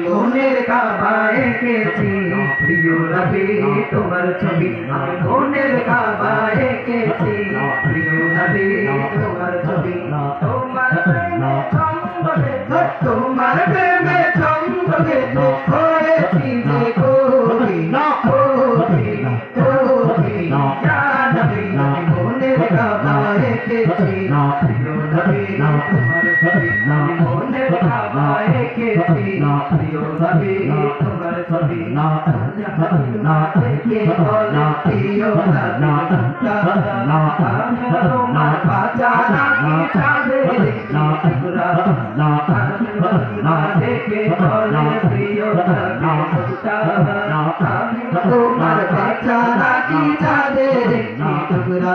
আমি কাবায় এঁকেছি। প্রিয় নবী তোমার ছবি। আমি মনের কাবায় এঁকেছি। প্রিয় নবী তোমার ছবি। তোমার তোমার প্রেমে চম্বকে করেছি যে এঁকেছি প্রিয় নবী তোমার ছবি আমি মনের কাবায় এঁকেছি প্রিয় নবী তোমার ছবি থেকে বলে প্রিয় নবী না আমি তোমার বাঁচা নাকি না থেকে বলে প্রিয় নবী তোমার বাঁচা নাকি চাঁদে টুকরা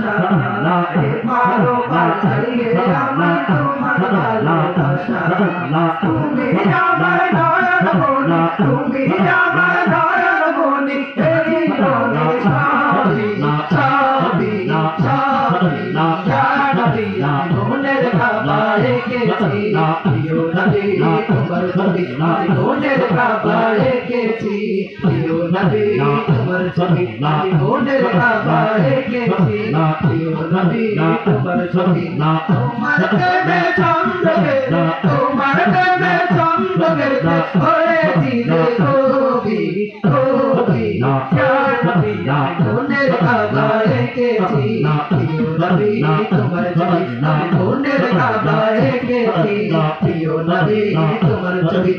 मारो बलिए राम तुम भगवान दशरथ तुम ही राम दयाल बोली तुम ही राम মনের কাবায় কেছি প্রিয় নবী তোমার ছবি আমি মনের কাবায় কেছি প্রিয় নবী তোমার ছবি আমি মনের কাবায় কেছি প্রিয় নবী তোমার ছবি তোমার প্রেমে চন্দ্রকে তোমার প্রেমে চন্দ্রকে হয়েছি কাবায় কেছি প্রিয় নবী তোমার ছবি আমি মনের কাবায় কেছি প্রিয় নবী তোমার ছবি